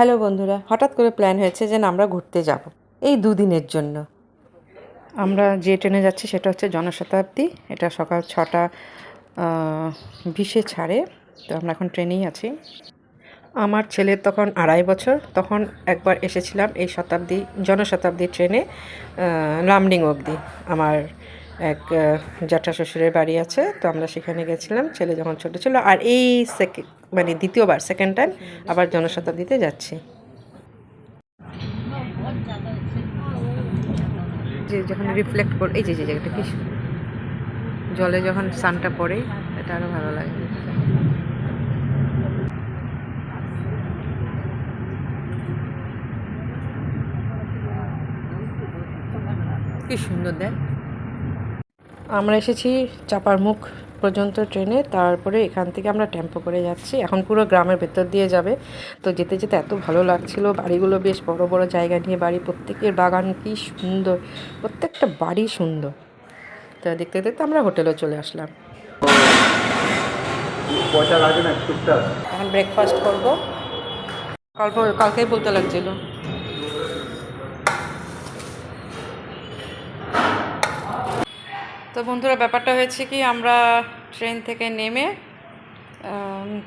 Hello বন্ধুরা, হঠাৎ করে প্ল্যান হয়েছে যে আমরা ঘুরতে যাব। এই দুদিনের জন্য। আমরা যে ট্রেনে যাচ্ছি সেটা হচ্ছে জনশতাব্দী। এটা সকাল ছটা বিশে ছাড়ে। তো আমরা এখন ট্রেনেই আছি। আমার ছেলের তখন আড়াই বছর। তখন একবার এসেছিলাম এই শতাব্দী জনশতাব্দী ট্রেনে রামডিং অবধি। আমার এক জ্যাঠা শ্বশুরের বাড়ি আছে, তো আমরা সেখানে গেছিলাম, ছেলে যখন ছোট ছিল, আর এই সেকে মানে দ্বিতীয়বার সেকেন্ড টাইম আবার জনশতাব্দীতে যাচ্ছি। যে যখন রিফ্লেক্ট করে, এই যে যে জায়গাটা কি? জলে যখন সানটা পড়ে, এটা আরও ভালো লাগে। কি সুন্দর, দেখ। আমরা এসেছি চাপার মুখ পর্যন্ত ট্রেনে তারপরে এখান থেকে আমরা টেম্পো করে যাচ্ছি। এখন পুরো গ্রামের ভেতর দিয়ে যাবে। তো যেতে যেতে এত ভালো লাগছিল বাড়িগুলো বেশ বড় বড় জায়গা নিয়ে বাড়ি প্রত্যেকের বাগান কি সুন্দর প্রত্যেকটা বাড়ি সুন্দর। তো দেখতে দেখতে আমরা হোটেলে চলে আসলাম। এখন ব্রেকফাস্ট করব। কালকে কালকেই বলতে লাগছিল। তো বন্ধুরা, ব্যাপারটা হয়েছে কি, আমরা ট্রেন থেকে নেমে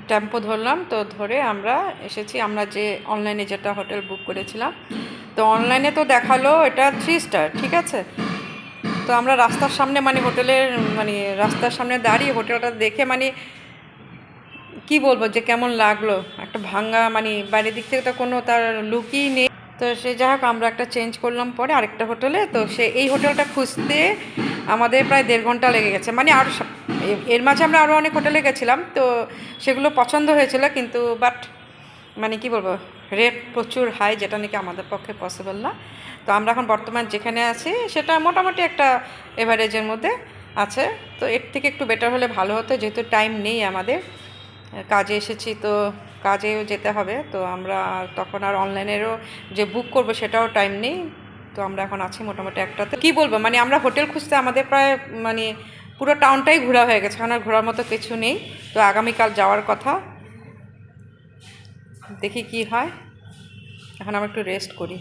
টেম্পো ধরলাম। তো ধরে আমরা এসেছি, আমরা যে অনলাইনে যেটা হোটেল বুক করেছিলাম। তো অনলাইনে তো দেখাল, এটা থ্রি স্টার ঠিক আছে? তো আমরা রাস্তার সামনে মানে হোটেলের মানে রাস্তার সামনে দাঁড়িয়ে হোটেলটা দেখে মানে কি বলব যে কেমন লাগল? একটা ভাঙ্গা মানে বাইরের দিক থেকে তো কোনো তার লুকই নেই। তো সে যাই হোক আমরা একটা চেঞ্জ করলাম পরে আরেকটা হোটেলে। তো সে এই হোটেলটা খুঁজতে আমাদের প্রায় দেড় ঘণ্টা লেগে গেছে। মানে আর এর মাঝে আমরা আরও অনেক হোটেলে গেছিলাম তো সেগুলো পছন্দ হয়েছিল কিন্তু বাট মানে কি বলব রেট প্রচুর হাই যেটা নাকি আমাদের পক্ষে পসিবল না। তো আমরা এখন বর্তমান যেখানে আছি সেটা মোটামুটি একটা এভারেজের মধ্যে আছে। তো এর থেকে একটু বেটার হলে ভালো হতো যেহেতু টাইম নেই আমাদের। কাজে এসেছি তো কাজেও যেতে হবে। তো আমরা তখন আর অনলাইনেরও যে বুক করব সেটাও টাইম নেই। তো আমরা এখন আছি মোটামুটি একটাতে। কি বলব? মানে আমরা হোটেল খুঁজতে আমাদের প্রায় মানে পুরো টাউনটাই ঘোরা হয়ে গেছে। এখন আর ঘোরার মতো কিছু নেই। তো আগামীকাল যাওয়ার কথা। দেখি কি হয়। এখন আমরা একটু রেস্ট করি।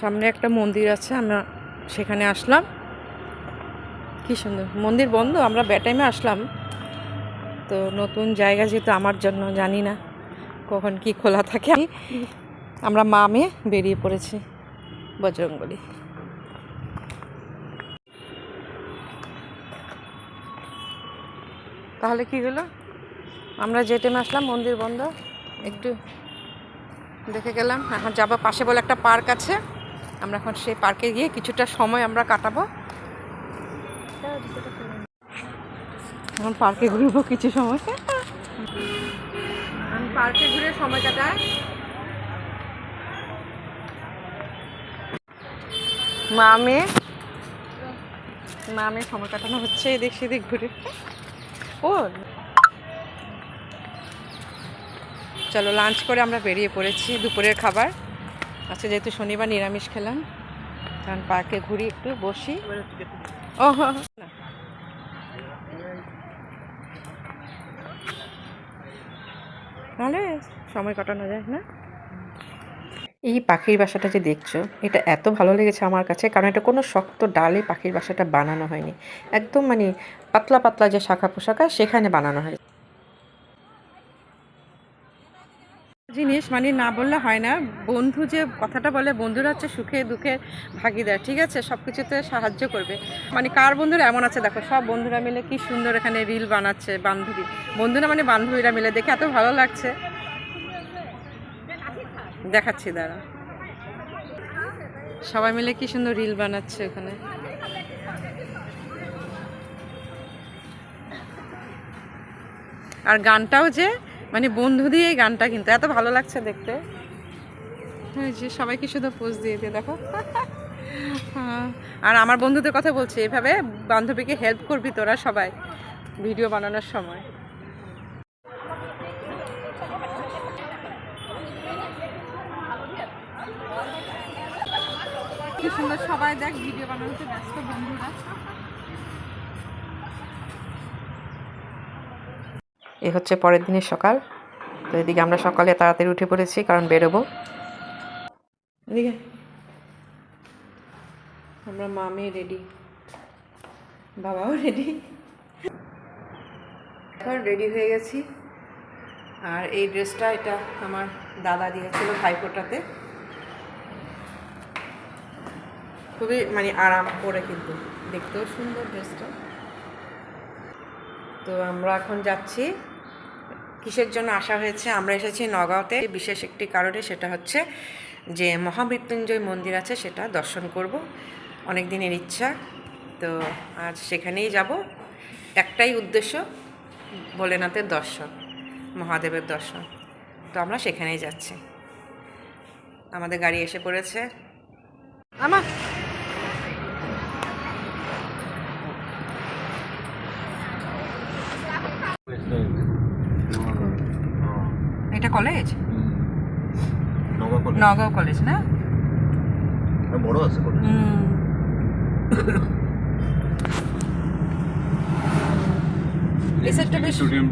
সামনে একটা মন্দির আছে, আমরা সেখানে আসলাম। কী সুন্দর। মন্দির বন্ধ, আমরা বেটাইমে আসলাম। তো নতুন জায়গা যেহেতু আমার জন্য, জানি না কখন কি খোলা থাকে আমরা মা মেয়ে বেরিয়ে পড়েছি বজরঙ্গলি তাহলে কি হলো? আমরা যে টাইমে আসলাম, মন্দির বন্ধ। একটু দেখে গেলাম। এখন যাব পাশে বলে একটা পার্ক আছে। আমরা এখন সেই পার্কে গিয়ে কিছুটা সময় আমরা কাটাবো। এখন পার্কে ঘুরবো কিছু সময়। আমি পার্কে ঘুরে সময় কাটাই। মামে মামে সময় কাটানো হচ্ছে এদিক সেদিক ঘুরে। ও। চলো লাঞ্চ করে আমরা বেরিয়ে পড়েছি দুপুরের খাবার। আচ্ছা যেহেতু শনিবার নিরামিষ খেলাম কারণ পার্কে ঘুরি একটু বসি। ও তাহলে সময় কাটানো যায়, না? এই পাখির বাসাটা যে দেখছ, এটা এত ভালো লেগেছে আমার কাছে, কারণ এটা কোনো শক্ত ডালে পাখির বাসাটা বানানো হয়নি। একদম মানে পাতলা পাতলা যে শাখা পোশাকা সেখানে বানানো হয় জিনিস মানে না বললে হয় না। বন্ধু যে কথাটা বলে, বন্ধুরা হচ্ছে সুখে দুঃখে ভাগিদার, ঠিক আছে? সব কিছুতে সাহায্য করবে। মানে কার বন্ধুরা এমন আছে? দেখো, সব বন্ধুরা মিলে কি সুন্দর এখানে রিল বানাচ্ছে বান্ধবী। বন্ধুরা মানে বান্ধবীরা মিলে, দেখে এত ভালো লাগছে। দেখাচ্ছি, দাঁড়া। সবাই মিলে কি সুন্দর রিল বানাচ্ছে ওখানে। আর গানটাও যে মানে বন্ধু দিয়ে এই গানটা কিন্তু এত ভালো লাগছে দেখতে। হ্যাঁ যে সবাইকে শুধু পোজ দিয়ে দিয়ে দেখো। হ্যাঁ, আর আমার বন্ধুদের কথা বলছি এভাবে বান্ধবীকে হেল্প করবি তোরা সবাই ভিডিও বানানোর সময়। কি সুন্দর সবাই দেখ ভিডিও বানানোতে ব্যস্ত বন্ধুরা। এ হচ্ছে পরের দিনের সকাল। তো এদিকে আমরা সকালে তাড়াতাড়ি উঠে পড়েছি, কারণ বেরোবো। এদিকে। আমরা মামি রেডি বাবাও রেডি এখন রেডি হয়ে গেছি। আর এই ড্রেসটা এটা আমার দাদা দিয়েছিল ভাইফোঁটাতে। খুবই মানে আরাম করে কিন্তু। দেখতেও সুন্দর ড্রেসটা তো আমরা এখন যাচ্ছি কিসের জন্য আসা হয়েছে? আমরা এসেছি নগাঁওতে। বিশেষ একটি কারণে সেটা হচ্ছে যে মহামৃত্যুঞ্জয় মন্দির আছে, সেটা দর্শন করব। অনেক দিনের ইচ্ছা। তো আজ সেখানেই যাব। একটাই উদ্দেশ্য, ভোলেনাথের দর্শন, মহাদেবের দর্শন। তো আমরা সেখানেই যাচ্ছি। আমাদের গাড়ি এসে পড়েছে। আমার এটা কলেজ কলেজ নগাঁও কলেজ না? বড় আছে কলেজ এই সাইডটা বেশ স্টেডিয়াম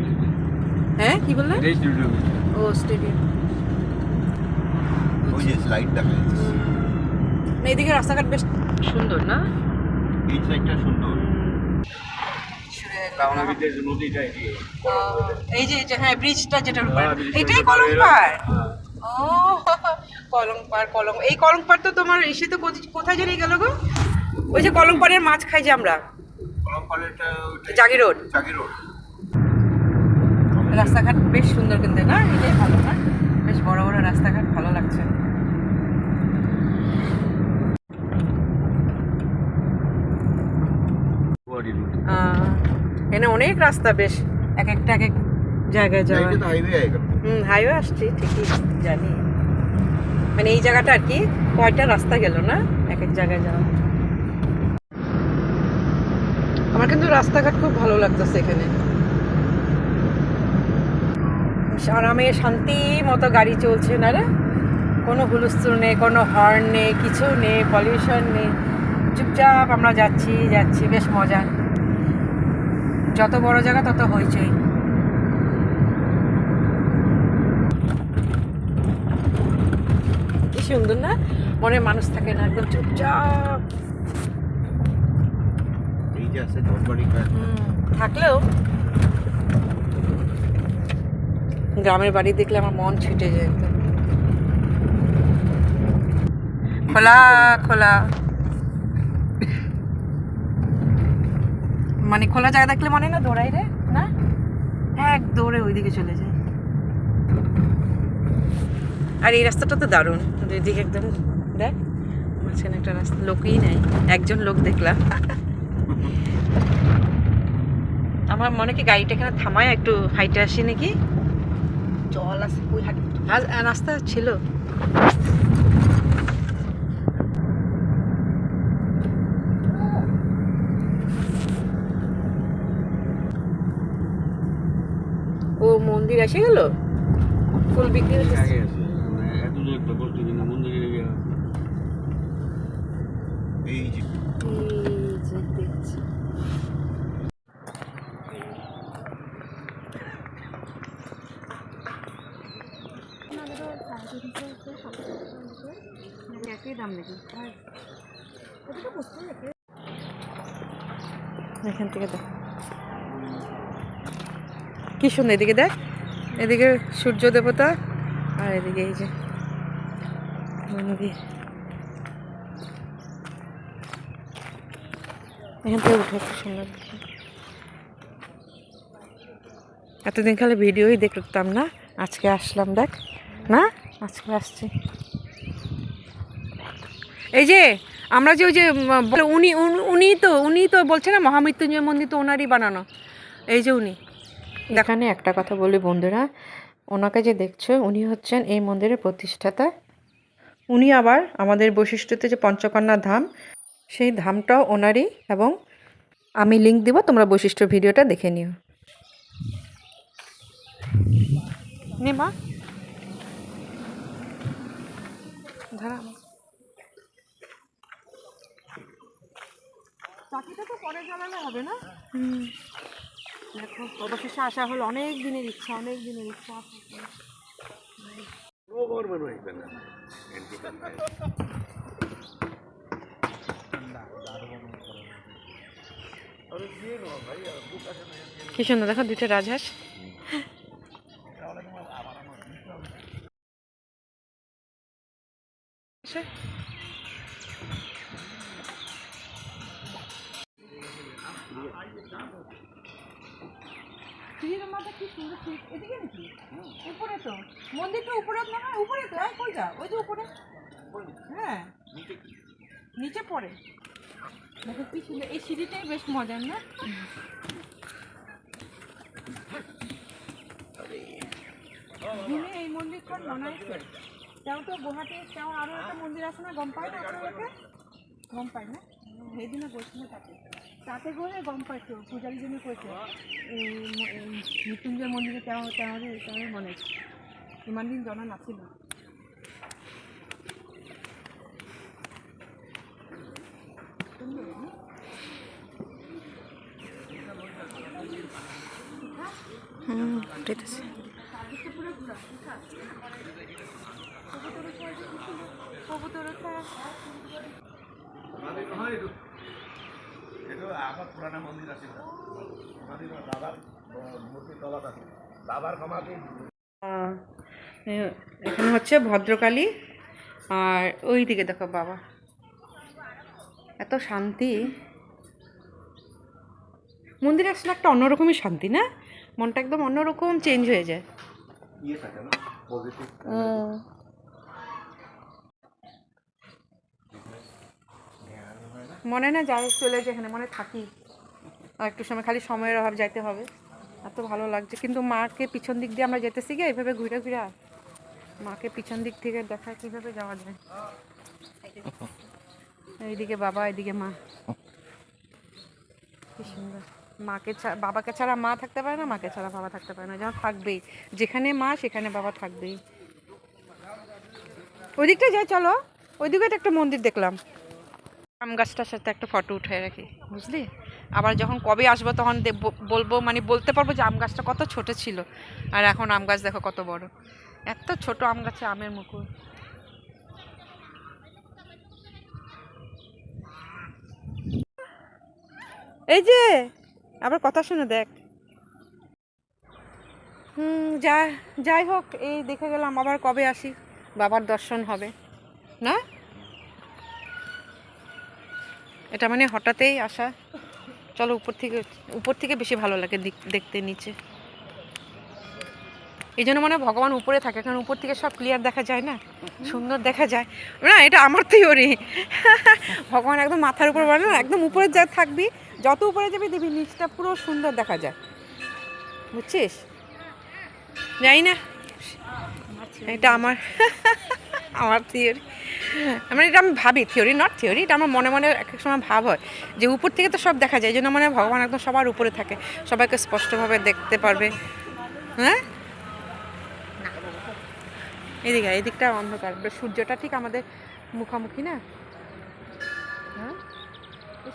হ্যাঁ কি বললেন ও স্টেডিয়াম। ওই যে লাইট দেখা যাচ্ছে। না এদিকে রাস্তাঘাট বেশ সুন্দর না? এই সাইডটা সুন্দর। এই যে এই যে হ্যাঁ ব্রিজটা যেটার উপর হ্যাঁ, এটাই উপর কলংপাড় ও কলংপাড় কলম এই কলংপাড় তো তোমার এসে তো কোথ- কোথায় জানি গেল গো? ওই যে কলংপাড়ের মাছ খাই যে আমরা। কলম জাগি রোড। জাগি রোড। রাস্তাঘাট বেশ সুন্দর কিন্তু না? এটাই ভালো না? বেশ বড় বড় রাস্তাঘাট ভালো লাগছে। এখানে অনেক রাস্তা বেশ এক একটা এক এক জায়গায় যাওয়া হুম হাইওয়ে আসছি ঠিকই জানি। মানে এই জায়গাটা আর কি কয়টা রাস্তা গেল না এক এক জায়গায় যাওয়া। আমার কিন্তু রাস্তাঘাট খুব ভালো লাগতেছে এখানে। আরামে শান্তি মতো গাড়ি চলছে না রে? কোনো হুলস্থুল নেই কোনো হর্ন নেই কিছু নেই পলিউশন নেই। চুপচাপ আমরা যাচ্ছি যাচ্ছি বেশ মজা। যত বড় জায়গা তত হইচই। কি সুন্দর না? মনে মানুষ থাকে না একদম চুপচাপ। থাকলেও গ্রামের বাড়ি দেখলে আমার মন ছুটে যায় খোলা খোলা। মানে খোলা জায়গা দেখলে মনে না দৌড়াই রে? না? এক দৌড়ে ওইদিকে চলে যায়। আর এই রাস্তাটা তো দারুণ। দুইদিকে একদম দেখ মাঝখানে একটা রাস্তা লোকই নাই। একজন লোক দেখলাম। আমার মনে কি গাড়িটা এখানে থামায় একটু হাইটে আসি নাকি? জল আছে রাস্তা ছিল ও মন্দির এসে গেল? ফুল বিক্রি মানে দেখছি একই দাম নাকি এখান থেকে দেখ। কি সুন্দর এদিকে দেখ। এদিকে সূর্য দেবতা আর এদিকে এই যে এখান থেকে উঠে সুন্দর এতদিন খালি ভিডিওই দেখতাম না, আজকে আসলাম দেখ। না? আজকে আসছি। এই যে, আমরা যে ওই যে উনি- উনি তো উনি তো বলছে না মহামৃত্যুঞ্জয় মন্দির তো ওনারই বানানো। এই যে উনি। এখানে একটা কথা বলি বন্ধুরা ওনাকে যে দেখছ উনি হচ্ছেন এই মন্দিরের প্রতিষ্ঠাতা। উনি আবার আমাদের বৈশিষ্ট্যতে যে পঞ্চকন্যা ধাম সেই ধামটাও ওনারই এবং আমি লিঙ্ক দিব তোমরা বৈশিষ্ট্য ভিডিওটা দেখে নিও। নে মা। ধরা। তো পরে জানালে হবে না? দেখো অবশেষে আসা হলো। অনেক দিনের ইচ্ছা অনেক দিনের ইচ্ছা। কি সুন্দর দেখো দুইটা রাজহাঁস। তীরের মাথা কি সুন্দর এদিকে নাকি? উপরে তো। মন্দিরটা উপরে না হয় উপরে তো হ্যাঁ কই যা ওই যে উপরে। হ্যাঁ। নিচে পড়ে। দেখো কি সুন্দর, এই সিঁড়িটাই বেশ মজার, না? দিনে এই মন্দিরটা মনে হয়েছে তাও তো গুহাটি তাও আরও একটা মন্দির আছে না? গম পায় না আপনাদেরকে? গম পায় না? সেইদিনে গৈছিলোঁ তাতে তাতে গৈ গম কৈছে। এই ম- এই মৃত্যুঞ্জয় মন্দিৰে তেওঁ তেওঁৰে তেওঁৰে বনাইছে ইমান দিন জনা নাছিলোঁ। হুম উঠেছে কবুতর মন্দিৰৰ দাদাৰ মূৰ্তিৰ তলত আছিল দাদাৰ সমাধি। আহ, এ- এখানে হচ্ছে ভদ্রকালী। আর ওই দিকে দেখো বাবা। এত শান্তি। মন্দিরে আসলে একটা অন্যরকমই শান্তি না? মনটা একদম অন্যরকম চেঞ্জ হয়ে যায় ইয়ে থাকে না পজিটিভ মনে না যাই, চলে যেখানে মনে থাকি। আর একটু সময় খালি সময়ের অভাব যাইতে হবে। এত ভালো লাগছে। কিন্তু মাকে পিছন দিক দিয়ে আমরা যেতেছি গিয়ে এইভাবে ঘুরে ঘুরে। মাকে পিছন দিক থেকে দেখা কীভাবে যাওয়া যায়? এইদিকে বাবা এদিকে মা। কি সুন্দর। মাকে ছা- বাবাকে ছাড়া মা থাকতে পারে না, মাকে ছাড়া বাবা থাকতে পারে না। যেন থাকবেই। যেখানে মা, সেখানে বাবা থাকবেই। ওই দিকটা যাই, চলো। ওইদিকে একটা মন্দির দেখলাম। আম গাছটার সাথে একটা ফটো উঠে রাখি, বুঝলি? আবার যখন কবে আসব তখন বলব মানে বলতে পারব যে আম গাছটা কত ছোট ছিল। আর এখন আম গাছ দেখো কত বড়। এত ছোট আম গাছে আমের মুকুল। এই যে, আবার কথা শুনে দেখ। হুম, যা, যাই হোক, এই দেখে গেলাম, আবার কবে আসি? বাবার দর্শন হবে। না? এটা মানে হঠাৎই আসা। চলো উপর থেকে উপর থেকে বেশি ভালো লাগে দেখতে নিচে। এই জন্য মনে ভগবান উপরে থাকে, কারণ উপর থেকে সব ক্লিয়ার দেখা যায় না? সুন্দর দেখা যায়। না, এটা আমার থিওরি ভগবান একদম মাথার উপর বলে না, একদম উপরে যা থাকবি, যত উপরে যাবি দেখবি নিচটা পুরো সুন্দর দেখা যায়। বুঝছিস? জানি না। এটা আমার আমার থিওরি মানে এটা আমি ভাবি থিওরি নট থিওরি এটা আমার মনে মনে এক এক সময় ভাব হয় যে উপর থেকে তো সব দেখা যায় এই জন্য মনে হয় ভগবান একদম সবার উপরে থাকে সবাইকে স্পষ্টভাবে দেখতে পারবে। হ্যাঁ? এদিকে এদিকটা অন্ধকার সূর্যটা ঠিক আমাদের মুখামুখি না? হ্যাঁ?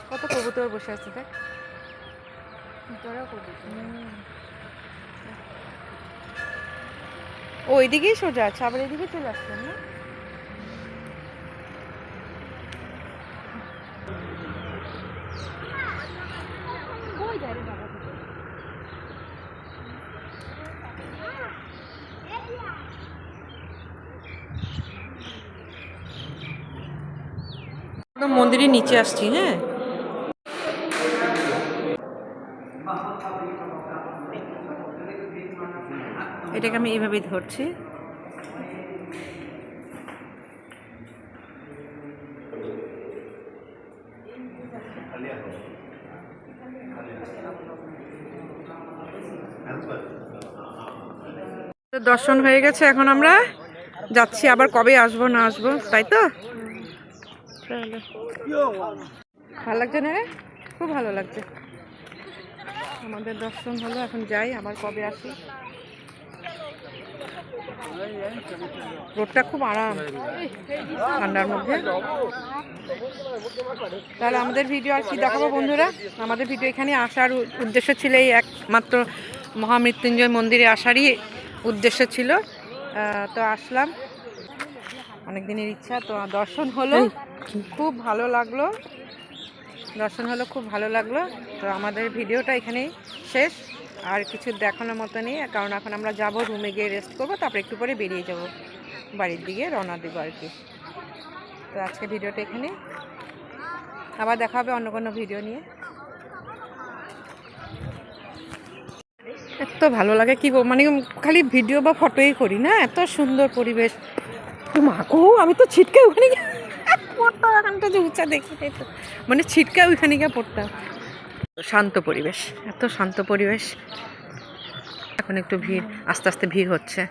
কত কবুতর বসে আছে দেখ। ও এদিকেই সোজা আছে আবার এদিকে চলে আসলাম না? মন্দিরের নিচে আসছি হ্যাঁ। এটাকে আমি এইভাবেই ধরছি। দর্শন হয়ে গেছে, এখন আমরা যাচ্ছি, আবার কবে আসব, না আসব, তাই তো। ভালো লাগছে না রে? খুব ভালো লাগছে। আমাদের দর্শন হলো, এখন যাই, আবার কবে আসি? রোডটা খুব আরাম। ঠান্ডার মধ্যে। তাহলে আমাদের ভিডিও আর কি দেখাবো বন্ধুরা? আমাদের ভিডিও এখানে আসার উদ্দেশ্য ছিল এই একমাত্র মহামৃত্যুঞ্জয় মন্দিরে আসারই উদ্দেশ্য ছিল। তো আসলাম। অনেক দিনের ইচ্ছা তো দর্শন হলো। খুব ভালো লাগল। দর্শন হলো খুব ভালো লাগল। তো আমাদের ভিডিওটা এখানেই শেষ। আর কিছু দেখানোর মতো নেই কারণ এখন আমরা যাব রুমে গিয়ে রেস্ট করব তারপরে একটু পরে বেরিয়ে যাব। বাড়ির দিকে রওনা দেবো আর কি। তো আজকে ভিডিওটা এখানে আবার দেখা হবে অন্য কোনো ভিডিও নিয়ে। এত ভালো লাগে কি মানে খালি ভিডিও বা ফটোই করি না এত সুন্দর পরিবেশ। মাকো আমি তো ছিটকে ওখানে গিয়ে পড়তাম। এখানটা যে উঁচা দেখি তো মানে ছিটকে ওইখানে গিয়ে পড়তাম। শান্ত পরিবেশ, এত শান্ত পরিবেশ। এখন একটু ভিড়, আস্তে আস্তে ভিড় হচ্ছে।